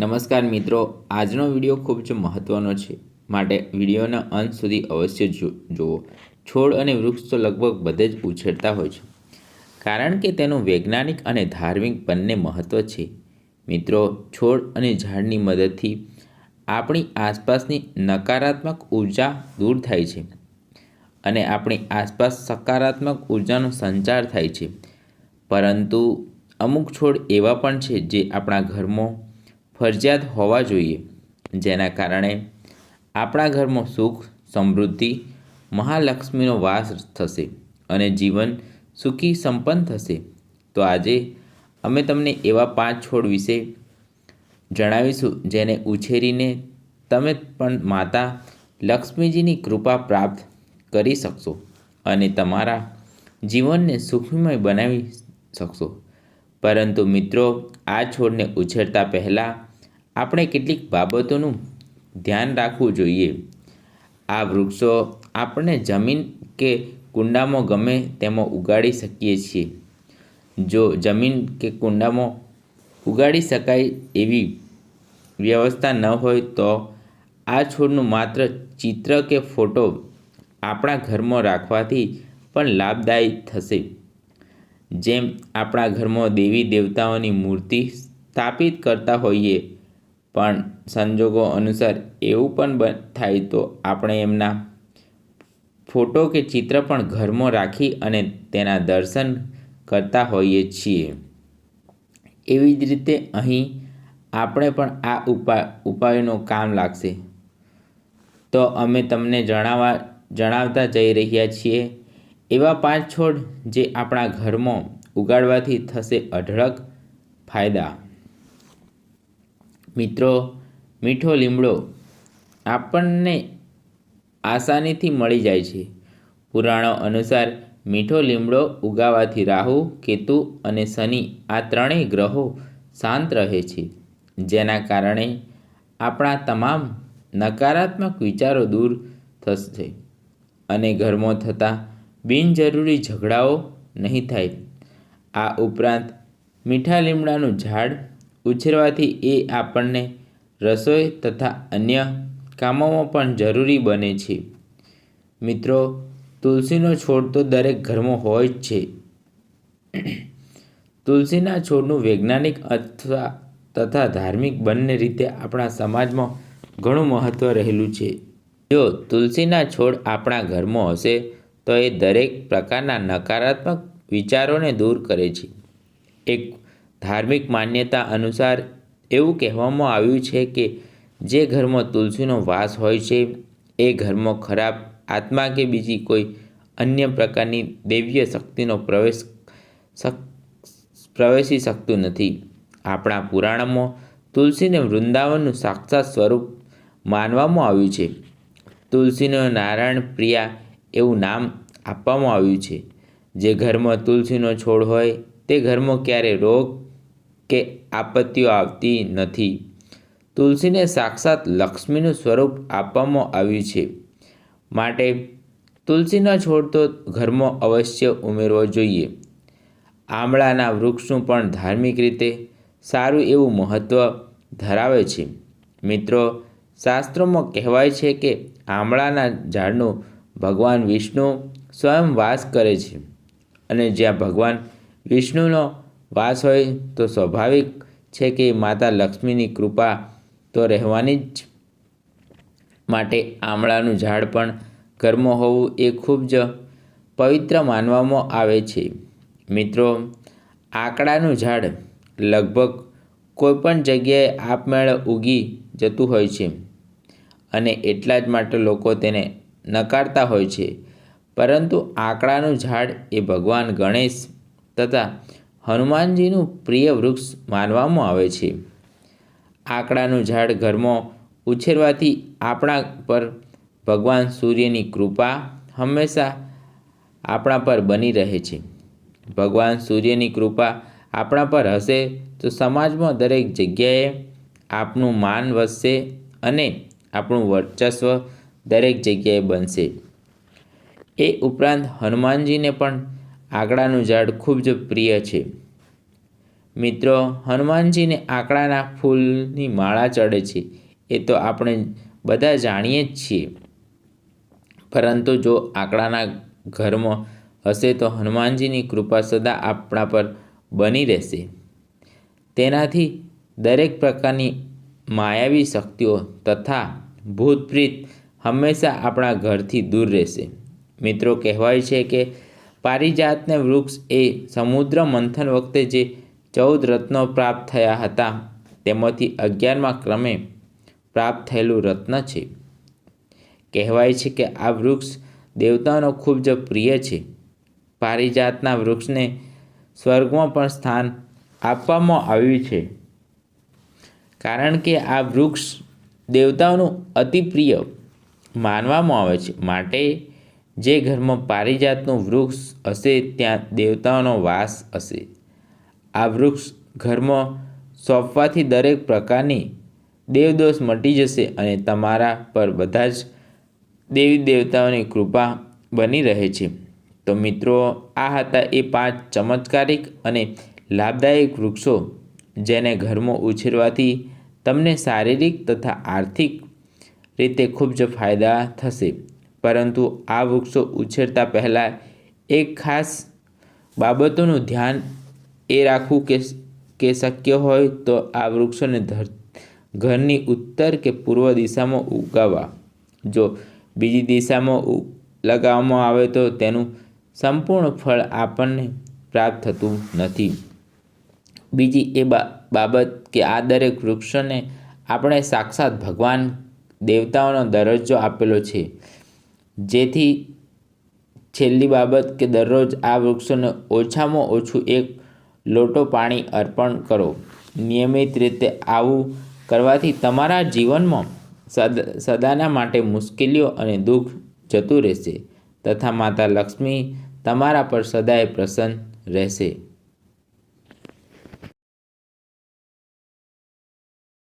નમસ્કાર મિત્રો, આજનો વીડિયો ખૂબ જ મહત્ત્વનો છે. માટે વિડીયોના અંત સુધી અવશ્ય જુઓ. છોડ અને વૃક્ષ તો લગભગ બધે જ ઉછેરતા હોય છે. કારણ કે તેનું વૈજ્ઞાનિક અને ધાર્મિક બંને મહત્ત્વ છે. મિત્રો, છોડ અને ઝાડની મદદથી આપણી આસપાસની નકારાત્મક ઊર્જા દૂર થાય છે. અને આપણી આસપાસ સકારાત્મક ઉર્જાનો સંચાર થાય છે. પરંતુ અમુક છોડ એવા પણ છે જે આપણા ઘરમાં ફરજિયાત હોવા જોઈએ, જેના કારણે આપણા ઘરમાં સુખ, સમૃદ્ધિ, મહાલક્ષ્મીનો વાસ થશે અને જીવન સુખી સંપન્ન થશે. તો આજે અમે તમને એવા પાંચ છોડ વિશે જણાવીશું, જેને ઉછેરીને તમે પણ માતા લક્ષ્મીજીની કૃપા પ્રાપ્ત કરી શકશો અને તમારા જીવનને સુખમય બનાવી શકશો. પરંતુ મિત્રો, આ છોડને ઉછેરતા પહેલાં આપણે કેટલીક બાબતોનું ધ્યાન રાખવું જોઈએ. આ વૃક્ષો આપણે જમીન કે કુંડામાં ગમે તેમાં ઉગાડી શકીએ છીએ. જો જમીન કે કુંડામાં ઉગાડી શકાય એવી વ્યવસ્થા ન હોય તો આ છોડનું માત્ર ચિત્ર કે ફોટો આપણા ઘરમાં રાખવાથી પણ લાભદાયી થશે. જેમ આપણા ઘરમાં દેવી દેવતાઓની મૂર્તિ સ્થાપિત કરતા હોઈએ પણ સંજોગો અનુસાર એવું પણ થાય તો આપણે એમના ફોટો કે ચિત્ર પણ ઘરમાં રાખી અને તેના દર્શન કરતા હોઈએ છીએ. એવી જ રીતે અહીં આપણે પણ આ ઉપાય, ઉપાયનો કામ લાગશે. તો અમે તમને જણાવવા જણાવતા જઈ રહ્યા છીએ. એવા પાંચ છોડ જે આપણા ઘરમાં ઉગાડવાથી થશે અઢળક ફાયદા. મિત્રો, મીઠો લીમડો આપણને આસાનીથી મળી જાય છે. પુરાણો અનુસાર મીઠો લીમડો ઉગાવાથી રાહુ, કેતુ અને શનિ આ ત્રણેય ગ્રહો શાંત રહે છે. જેના કારણે આપણા તમામ નકારાત્મક વિચારો દૂર થશે અને ઘરમાં થતા બિનજરૂરી ઝઘડાઓ નહીં થાય. આ ઉપરાંત મીઠા લીમડાનું ઝાડ ઉછેરવાથી એ આપણને રસોઈ તથા અન્ય કામોમાં પણ જરૂરી બને છે. મિત્રો, તુલસીનો છોડ તો દરેક ઘરમાં હોય જ છે. તુલસીના છોડનું વૈજ્ઞાનિક અથવા તથા ધાર્મિક બંને રીતે આપણા સમાજમાં ઘણું મહત્ત્વ રહેલું છે. જો તુલસીના છોડ આપણા ઘરમાં હશે, તો એ દરેક પ્રકારના નકારાત્મક વિચારોને દૂર કરે છે. એક ધાર્મિક માન્યતા અનુસાર એવું કહેવામાં આવ્યું છે કે જે ઘરમાં તુલસીનો વાસ હોય છે, એ ઘરમાં ખરાબ આત્મા કે બીજી કોઈ અન્ય પ્રકારની દૈવીય શક્તિનો પ્રવેશ પ્રવેશી શકતું નથી. આપણા પુરાણમાં તુલસીને વૃંદાવનનું સાક્ષાત સ્વરૂપ માનવામાં આવ્યું છે. તુલસીનો નારાયણ પ્રિયા એવું નામ આપવામાં આવ્યું છે. જે ઘરમાં તુલસીનો છોડ હોય, તે ઘરમાં ક્યારે રોગ કે આપત્તિઓ આવતી નથી. તુલસીને સાક્ષાત લક્ષ્મીનું સ્વરૂપ આપવામાં આવ્યું છે. માટે તુલસીના છોડ તો ઘરમાં અવશ્ય ઉમેરવો જોઈએ. આમળાના વૃક્ષનું પણ ધાર્મિક રીતે સારું એવું મહત્ત્વ ધરાવે છે. મિત્રો, શાસ્ત્રોમાં કહેવાય છે કે આમળાના ઝાડનું ભગવાન વિષ્ણુ સ્વયં વાસ કરે છે. અને જ્યાં ભગવાન વિષ્ણુનો વાસ હોય તો સ્વાભાવિક છે કે માતા લક્ષ્મીની કૃપા તો રહેવાની જ માટે આમળાનું ઝાડ પણ ઘરમાં હોવું એ ખૂબ જ પવિત્ર માનવામાં આવે છે. મિત્રો, આંકડાનું ઝાડ લગભગ કોઈપણ જગ્યાએ આપમેળે ઉગી જતું હોય છે અને એટલા જ માટે લોકો તેને નકારતા હોય છે. પરંતુ આંકડાનું ઝાડ એ ભગવાન ગણેશ તથા હનુમાનજીનું પ્રિય વૃક્ષ માનવામાં આવે છે. આકડાનું ઝાડ ઘરમાં ઉછેરવાથી આપણા પર ભગવાન સૂર્યની કૃપા હંમેશા આપણા પર બની રહે છે. ભગવાન સૂર્યની કૃપા આપણા પર હશે તો સમાજમાં દરેક જગ્યાએ આપનું માન વધશે અને આપણું વર્ચસ્વ દરેક જગ્યાએ બનશે. એ ઉપરાંત હનુમાનજીને પણ આકડાનું ઝાડ ખૂબ જ પ્રિય છે. મિત્રો, હનુમાનજીને આંકડાના ફૂલની માળા ચડે છે, એ તો આપણે બધા જાણીએ જ છીએ. પરંતુ જો આંકડાના ઘરમાં હશે તો હનુમાનજીની કૃપા સદા આપણા પર બની રહેશે. તેનાથી દરેક પ્રકારની માયાવી શક્તિઓ તથા ભૂતપ્રીત હંમેશા આપણા ઘરથી દૂર રહેશે. મિત્રો, કહેવાય છે કે પારિજાતને વૃક્ષ એ સમુદ્ર મંથન વખતે જે ચૌદ રત્નો પ્રાપ્ત થયા હતા, તેમાંથી અગિયારમાં ક્રમે પ્રાપ્ત થયેલું રત્ન છે. કહેવાય છે કે આ વૃક્ષ દેવતાઓનો ખૂબ જ પ્રિય છે. પારિજાતના વૃક્ષને સ્વર્ગમાં પણ સ્થાન આપવામાં આવ્યું છે. કારણ કે આ વૃક્ષ દેવતાઓનું અતિ પ્રિય માનવામાં આવે છે. માટે જે ઘરમાં પારિજાતનું વૃક્ષ હશે, ત્યાં દેવતાઓનો વાસ હશે. આ વૃક્ષ ઘરમાં સોંપવાથી દરેક પ્રકારની દેવદોષ મટી જશે અને તમારા પર બધા જ દેવી દેવતાઓની કૃપા બની રહે છે. તો મિત્રો, આ હતા એ પાંચ ચમત્કારિક અને લાભદાયક વૃક્ષો જેને ઘરમાં ઉછેરવાથી તમને શારીરિક તથા આર્થિક રીતે ખૂબ જ ફાયદા થશે. પરંતુ આ વૃક્ષો ઉછેરતા પહેલાં એક ખાસ બાબતોનું ધ્યાન એ રાખવું કે કે શક્ય હોય તો આ વૃક્ષોને ધર, ઘરની ઉત્તર કે પૂર્વ દિશામાં ઉગાવવા. જો બીજી દિશામાં લગાવવામાં આવે તો તેનું સંપૂર્ણ ફળ આપણને પ્રાપ્ત થતું નથી. બીજી એ બાબત કે આ દરેક વૃક્ષોને આપણે સાક્ષાત ભગવાન દેવતાઓનો દરજ્જો આપેલો છે. જેથી છેલ્લી બાબત કે દરરોજ આ વૃક્ષોને ઓછામાં ઓછું એક લોટો પાણી અર્પણ કરો. નિયમિત રીતે આવું કરવાથી તમારા જીવનમાં સદાના માટે મુશ્કેલીઓ અને દુઃખ જતું રહેશે તથા માતા લક્ષ્મી તમારા પર સદાય પ્રસન્ન રહેશે.